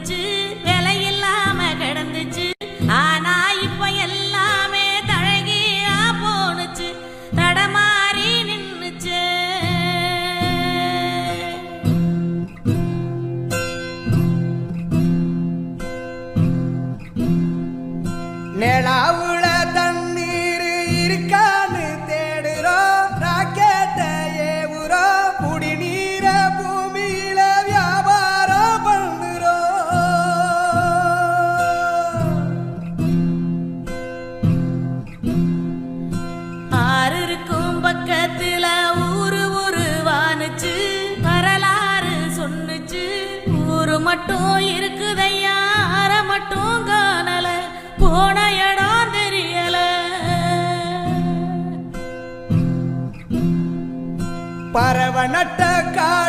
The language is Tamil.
இருந்துச்சு விலை இல்லாம கிடந்துச்சு. ஆனா இப்ப எல்லாமே தழகியா போனுச்சு தடமாறி நின்னுச்சு. நிலாவுல தண்ணீர் இருக்க? மட்டும் இருக்குதையா? அற மட்டும் காணல. போன இடம் தெரியல. பறவ நட்ட